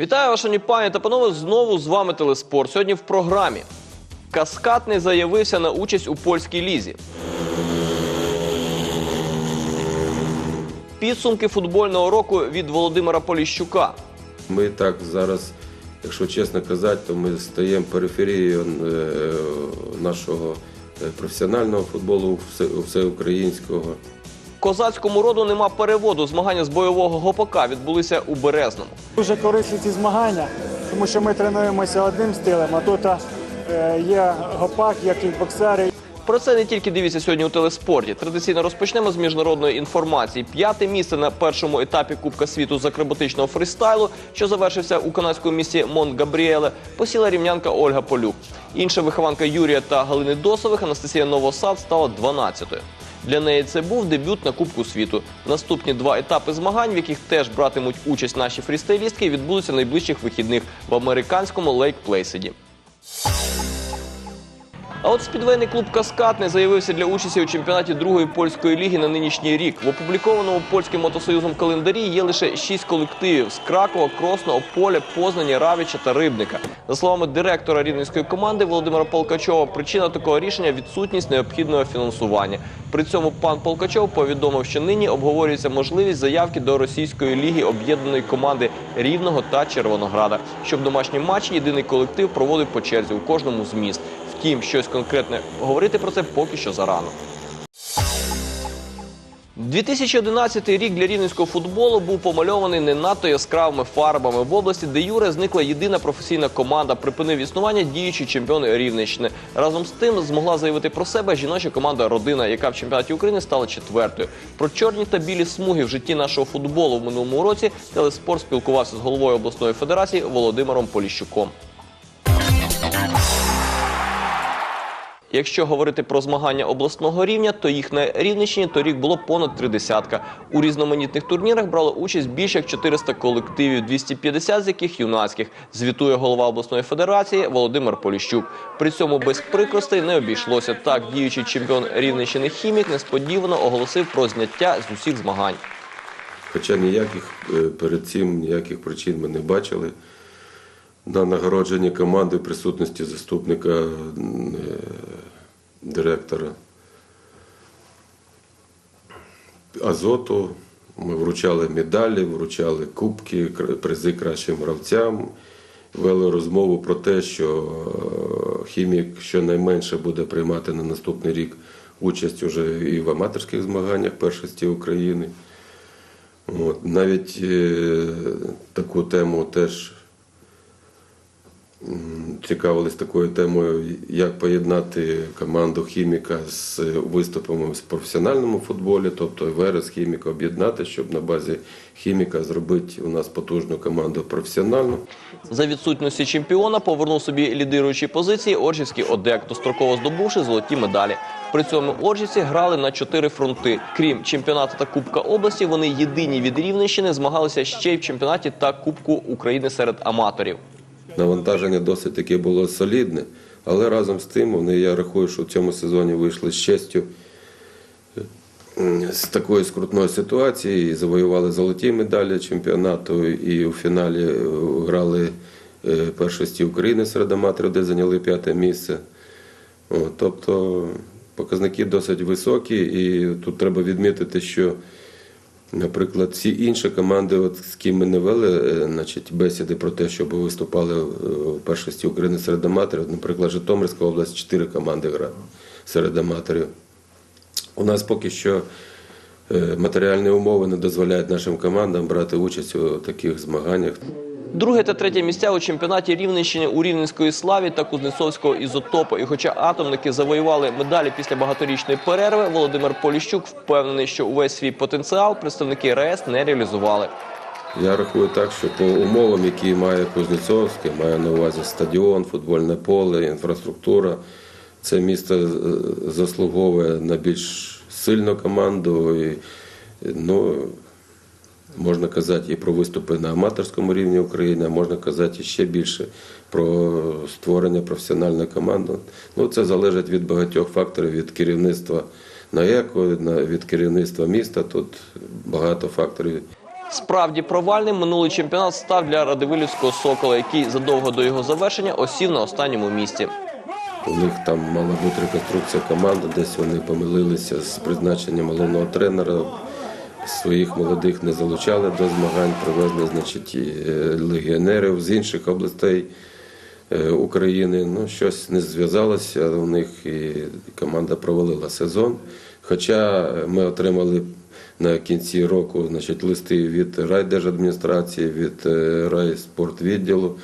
Вітаю, шановні пані та панове. Знову з вами Телеспорт. Сьогодні в програмі. Каскадний заявився на участь у польській лізі. Підсумки футбольного року від Володимира Поліщука. Ми так зараз, якщо чесно казати, то ми стаємо периферією е, нашого е, професіонального футболу всеукраїнського. Козацькому роду нема переводу. Змагання з бойового гопака відбулися у Березному. Дуже корисні ці змагання, тому що ми тренуємося одним стилем, а тут е, є гопак, є кікбоксери. Про це не тільки дивіться сьогодні у телеспорті. Традиційно розпочнемо з міжнародної інформації. П'яте місце на першому етапі Кубка світу з акробатичного фристайлу, що завершився у канадському місті Монт Габріеле, посіла рівнянка Ольга Полюк. Інша вихованка Юрія та Галини Досових Анастасія Новосад стала 12-ю. Для неї це був дебют на Кубку світу. Наступні два етапи змагань, в яких теж братимуть участь наші фрістайлістки, відбудуться найближчих вихідних в американському Лейк Плейсиді. А от спідвейний клуб Каскад не заявився для участі у чемпіонаті другої польської ліги на нинішній рік. В опублікованому польським мотосоюзом календарі є лише шість колективів з Кракова, Кросна, Ополя, Познані, Равіча та Рибника. За словами директора рівненської команди Володимира Полкачова, причина такого рішення відсутність необхідного фінансування. При цьому пан Полкачов повідомив, що нині обговорюється можливість заявки до російської ліги об'єднаної команди Рівного та Червонограда, щоб домашні матчі єдиний колектив проводив по черзі у кожному з міст. Втім, щось конкретне говорити про це поки що зарано. 2011 рік для рівненського футболу був помальований не надто яскравими фарбами. В області, де Юре зникла єдина професійна команда, припинив існування діючий чемпіон Рівненщини. Разом з тим змогла заявити про себе жіноча команда Родина, яка в чемпіонаті України стала четвертою. Про чорні та білі смуги в житті нашого футболу в минулому році телеспорт спілкувався з головою обласної федерації Володимиром Поліщуком. Якщо говорити про змагання обласного рівня, то їх на Рівненщині торік було понад три десятка. У різноманітних турнірах брало участь більше як 400 колективів, 250 з яких юнацьких. Звітує голова обласної федерації Володимир Поліщук. При цьому без прикростей не обійшлося. Так, діючий чемпіон Рівненщини хімік несподівано оголосив про зняття з усіх змагань. Хоча ніяких е, перед цим ніяких причин ми не бачили. На нагородженні команди в присутності заступника е, директора Азоту. Ми вручали медалі, вручали кубки, призи кращим гравцям. Вели розмову про те, що е, хімік щонайменше буде приймати на наступний рік участь уже і в аматорських змаганнях першості України. От, навіть е, таку тему теж цікавились такою темою, як поєднати команду хіміка з виступами в професіональному футболі, тобто Верес хіміка об'єднати, щоб на базі хіміка зробити у нас потужну команду професіональну. За відсутності чемпіона повернув собі лідируючі позиції Оржівський ОДЕК, достроково здобувши золоті медалі. При цьому Оржівці грали на чотири фронти. Крім чемпіонату та Кубка області, вони єдині від Рівненщини змагалися ще й в чемпіонаті та Кубку України серед аматорів. Навантаження досить таки було солідне, але разом з тим вони, я рахую, що в цьому сезоні вийшли з честю з такої скрутної ситуації і завоювали золоті медалі чемпіонату, і у фіналі е, грали е, першості України серед аматорів, де зайняли п'яте місце. Тобто показники досить високі, і тут треба відмітити, що Наприклад, всі інші команди, от з ким ми не вели е, значить, бесіди про те, щоб виступали е, в першості України серед аматорів. Наприклад, Житомирська область чотири команди грає серед аматорів. У нас поки що е, матеріальні умови не дозволяють нашим командам брати участь у таких змаганнях. Друге та третє місця у чемпіонаті Рівненщини у Рівненської славі та Кузнецовського ізотопу. І хоча атомники завоювали медалі після багаторічної перерви, Володимир Поліщук впевнений, що увесь свій потенціал представники РАЕС не реалізували. Я рахую так, що по умовам, які має Кузнєцовське, має на увазі стадіон, футбольне поле, інфраструктура, це місто е, заслуговує на більш сильну команду. І, ну, можна казати і про виступи на аматорському рівні України, а можна казати ще більше про створення професіональної команди. Ну, це залежить від багатьох факторів, від керівництва на- від керівництва міста. Тут багато факторів. Справді провальним минулий чемпіонат став для Радивилівського сокола, який задовго до його завершення осів на останньому місці. У них там мала бути реконструкція команди, десь вони помилилися з призначенням головного тренера. Своїх молодих не залучали до змагань, привезли значить, е, легіонерів з інших областей е, України. Ну, щось не зв'язалося у них і команда провалила сезон. Хоча ми отримали на кінці року значить, листи від райдержадміністрації, від е, райспортвідділу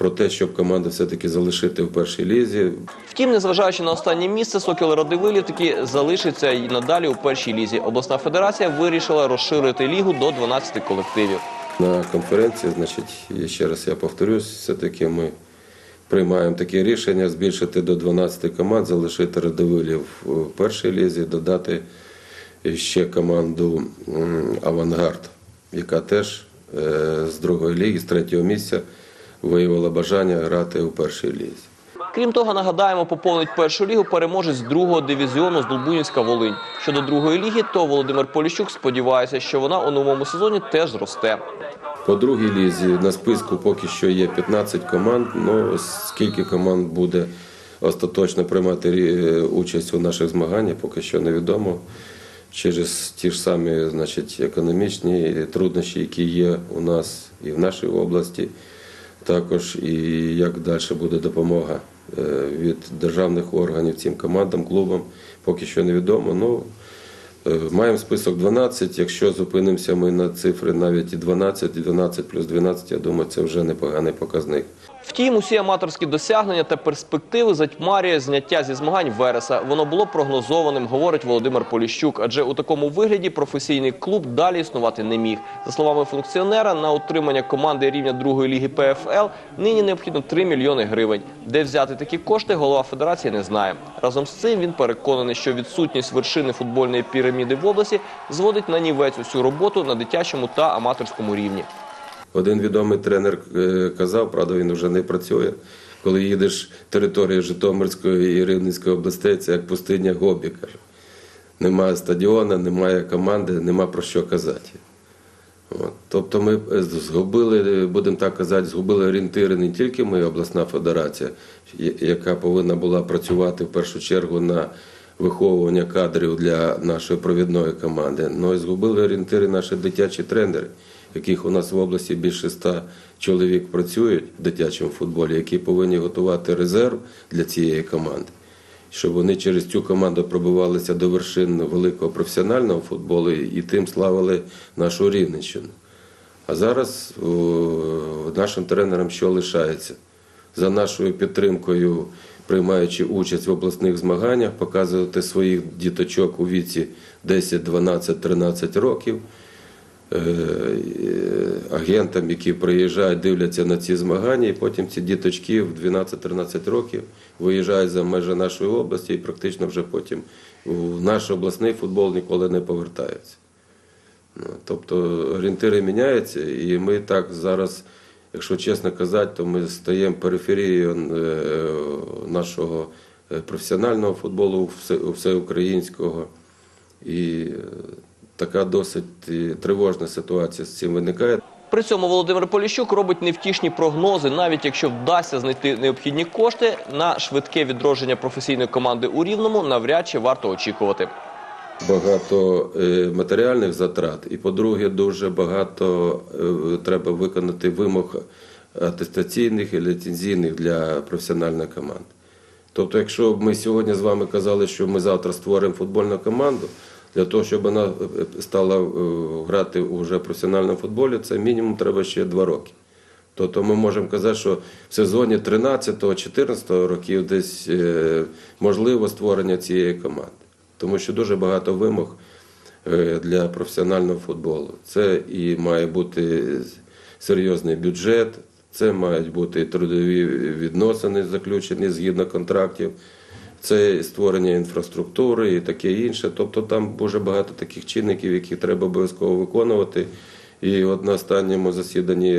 про те, щоб команду все-таки залишити в першій лізі. Втім, незважаючи на останнє місце, Сокіл Радивилів таки залишиться і надалі у першій лізі. Обласна федерація вирішила розширити лігу до 12 колективів. На конференції, значить, і ще раз я повторюсь, все-таки ми приймаємо таке рішення збільшити до 12 команд, залишити Радивилів в першій лізі, додати ще команду Авангард, яка теж е, з другої ліги, з третього місця виявила бажання грати у першій лізі. Крім того, нагадаємо, поповнить першу лігу переможець другого дивізіону з Долбунівська Волинь. Щодо другої ліги, то Володимир Поліщук сподівається, що вона у новому сезоні теж зросте. По другій лізі на списку поки що є 15 команд. Ну скільки команд буде остаточно приймати участь у наших змаганнях, поки що невідомо. Через ті ж самі значить, економічні труднощі, які є у нас і в нашій області, також і як далі буде допомога е, від державних органів цим командам, клубам, поки що невідомо. Ну, Е, Маємо список 12. Якщо зупинимося ми на цифри навіть і 12, і 12 плюс 12, я думаю, це вже непоганий показник. Втім, усі аматорські досягнення та перспективи затьмарює зняття зі змагань Вереса. Воно було прогнозованим, говорить Володимир Поліщук. Адже у такому вигляді професійний клуб далі існувати не міг. За словами функціонера, на утримання команди рівня другої ліги ПФЛ нині необхідно 3 мільйони гривень. Де взяти такі кошти, голова федерації не знає. Разом з цим він переконаний, що відсутність вершини футбольної піраміди в області зводить на нівець усю роботу на дитячому та аматорському рівні. Один відомий тренер е, казав, правда, він вже не працює. Коли їдеш територією Житомирської і Рівненської областей, це як пустиня Гобі, каже. Немає стадіона, немає команди, нема про що казати. От. Тобто ми е, згубили, будемо так казати, згубили орієнтири не тільки ми, обласна федерація, яка повинна була працювати в першу чергу на виховування кадрів для нашої провідної команди, але й згубили орієнтири наші дитячі тренери, яких у нас в області більше ста чоловік працюють в дитячому футболі, які повинні готувати резерв для цієї команди щоб вони через цю команду пробивалися до вершин великого професіонального футболу і тим славили нашу Рівненщину. А зараз нашим тренерам що лишається? За нашою підтримкою, приймаючи участь в обласних змаганнях, показувати своїх діточок у віці 10, 12, 13 років. Е, е, Агентам, які приїжджають, дивляться на ці змагання, і потім ці діточки в 12-13 років виїжджають за межі нашої області і практично вже потім у наш обласний футбол ніколи не повертаються. Ну, тобто орієнтири міняються, і ми так зараз, якщо чесно казати, то ми стаємо периферією е, нашого професіонального футболу, всеукраїнського. І така досить тривожна ситуація з цим виникає. При цьому Володимир Поліщук робить невтішні прогнози, навіть якщо вдасться знайти необхідні кошти на швидке відродження професійної команди у Рівному, навряд чи варто очікувати. багато е, матеріальних затрат, і по-друге, дуже багато е, треба виконати вимог атестаційних і ліцензійних для професіональної команди. Тобто, якщо б ми сьогодні з вами казали, що ми завтра створимо футбольну команду, для того, щоб вона е, стала е, грати вже в професіональному футболі, це мінімум треба ще два роки. Тобто ми можемо казати, що в сезоні 13-14 років десь е, можливо створення цієї команди. Тому що дуже багато вимог для професіонального футболу. Це і має бути серйозний бюджет, це мають бути трудові відносини, заключені згідно контрактів, це створення інфраструктури і таке інше. Тобто там дуже багато таких чинників, які треба обов'язково виконувати. І от на останньому засіданні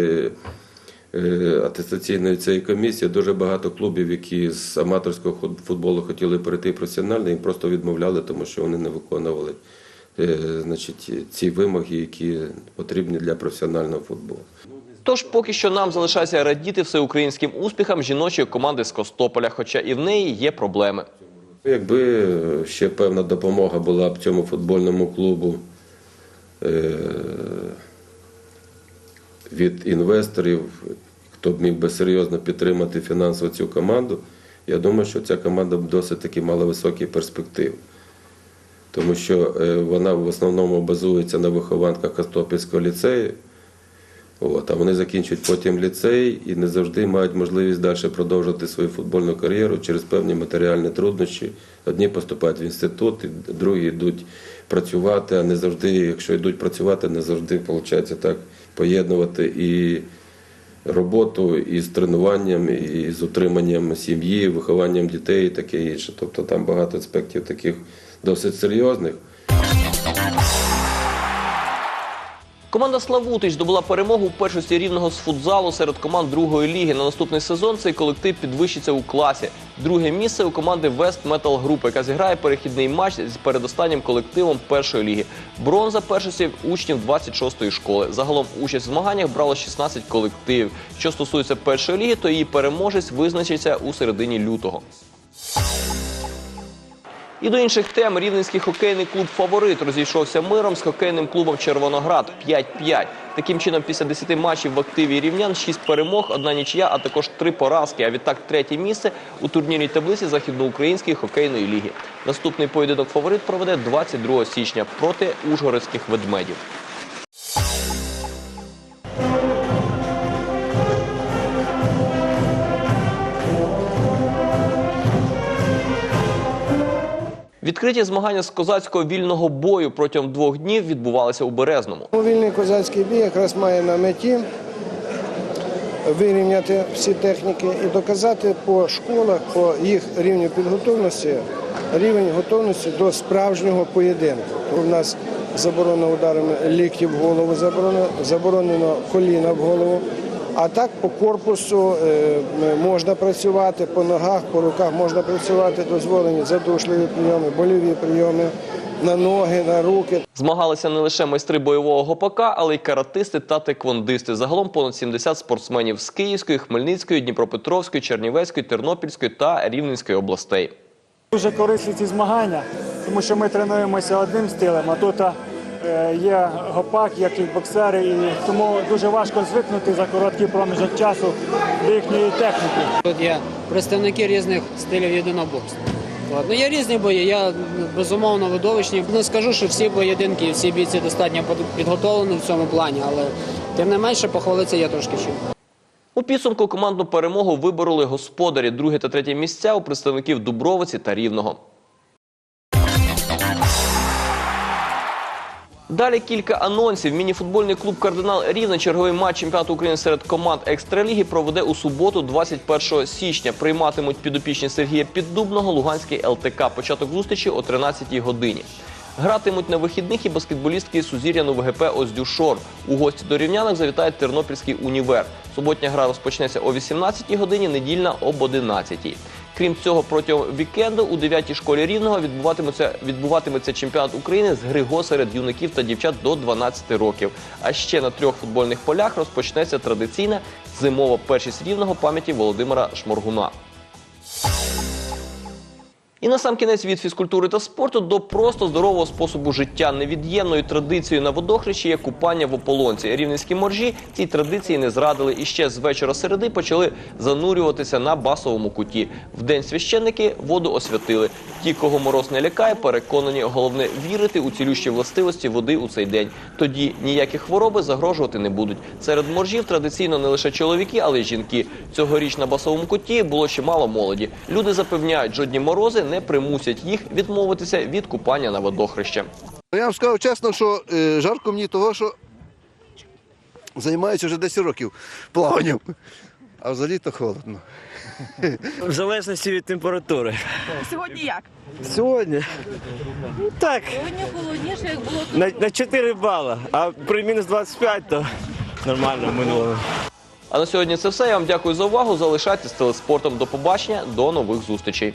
е, атестаційної цієї комісії дуже багато клубів, які з аматорського футболу хотіли перейти в професіональний, їм просто відмовляли, тому що вони не виконували е, значить, ці вимоги, які потрібні для професіонального футболу. Тож поки що нам залишається радіти всеукраїнським успіхам жіночої команди з Костополя, хоча і в неї є проблеми. Якби ще певна допомога була б цьому футбольному клубу е, від інвесторів, хто б міг би серйозно підтримати фінансово цю команду, я думаю, що ця команда б досить таки мала високі перспективи. Тому що е, вона в основному базується на вихованках Костопільського ліцею. От, а вони закінчують потім ліцей і не завжди мають можливість далі продовжувати свою футбольну кар'єру через певні матеріальні труднощі. Одні поступають в інститут, другі йдуть працювати, а не завжди, якщо йдуть працювати, не завжди виходить так поєднувати і роботу із тренуванням, і з утриманням сім'ї, вихованням дітей і таке інше. Тобто там багато аспектів таких досить серйозних. Команда Славутич здобула перемогу у першості рівного з футзалу серед команд другої ліги. На наступний сезон цей колектив підвищиться у класі. Друге місце у команди Вест Метал Груп, яка зіграє перехідний матч з передостаннім колективом першої ліги. Бронза першості учнів 26-ї школи. Загалом участь в змаганнях брало 16 колективів. Що стосується першої ліги, то її переможець визначиться у середині лютого. І до інших тем рівненський хокейний клуб Фаворит розійшовся миром з хокейним клубом Червоноград 5-5. Таким чином, після 10 матчів в активі рівнян 6 перемог, одна нічия, а також 3 поразки. А відтак третє місце у турнірній таблиці західноукраїнської хокейної ліги. Наступний поєдинок фаворит проведе 22 січня проти ужгородських ведмедів. Відкриті змагання з козацького вільного бою протягом двох днів відбувалися у Березному. Вільний козацький бій якраз має на меті вирівняти всі техніки і доказати по школах, по їх рівню підготовленості, рівень готовності до справжнього поєдинку. У нас заборонено ударами ліктів в голову, заборонено коліна в голову. А так по корпусу е, можна працювати, по ногах, по руках можна працювати, дозволені задушливі прийоми, больові прийоми на ноги, на руки. Змагалися не лише майстри бойового гопака, але й каратисти та теквондисти. Загалом понад 70 спортсменів з Київської, Хмельницької, Дніпропетровської, Чернівецької, Тернопільської та Рівненської областей. Дуже корисні ці змагання, тому що ми тренуємося одним стилем, а тут є гопак, є кікбоксери, і тому дуже важко звикнути за короткий проміжок часу до їхньої техніки. Тут є представники різних стилів єдиноборств. От. Ну, є різні бої, я безумовно видовищні. Не скажу, що всі поєдинки, всі бійці достатньо під- підготовлені в цьому плані, але тим не менше похвалитися є трошки чим. У підсумку командну перемогу вибороли господарі. Друге та третє місця у представників Дубровиці та Рівного. Далі кілька анонсів. Мініфутбольний клуб Кардинал Рівне черговий матч чемпіонату України серед команд екстраліги проведе у суботу, 21 січня. Прийматимуть підопічні Сергія Піддубного Луганський ЛТК. Початок зустрічі о 13 годині. Гратимуть на вихідних і баскетболістки Сузір'яну ВГП Оздюшор. У гості до рівнянок завітає Тернопільський універ. Суботня гра розпочнеться о 18 годині, недільна об 11. Крім цього, протягом вікенду у 9-й школі рівного відбуватиметься, відбуватиметься чемпіонат України з григо серед юнаків та дівчат до 12 років. А ще на трьох футбольних полях розпочнеться традиційна зимова першість рівного пам'яті Володимира Шморгуна. І на сам кінець від фізкультури та спорту до просто здорового способу життя. Невід'ємною традицією на водохрещі є купання в ополонці. Рівненські моржі цій традиції не зрадили і ще з вечора середи почали занурюватися на басовому куті. В день священники воду освятили. Ті, кого мороз не лякає, переконані, головне вірити у цілющі властивості води у цей день. Тоді ніякі хвороби загрожувати не будуть. Серед моржів традиційно не лише чоловіки, але й жінки. Цьогоріч на басовому куті було чимало молоді. Люди запевняють, жодні морози не примусять їх відмовитися від купання на водохреще. Я вам скажу чесно, що е, жарко мені того, що займаюся вже 10 років плаванням. А взагалі то холодно. В залежності від температури. Сьогодні як? Сьогодні так, Сьогодні холодніше, як було тут. на, на 4 бала, а при мінус 25 то нормально в минулому. А на сьогодні це все. Я вам дякую за увагу. Залишайтесь з телеспортом. До побачення, до нових зустрічей.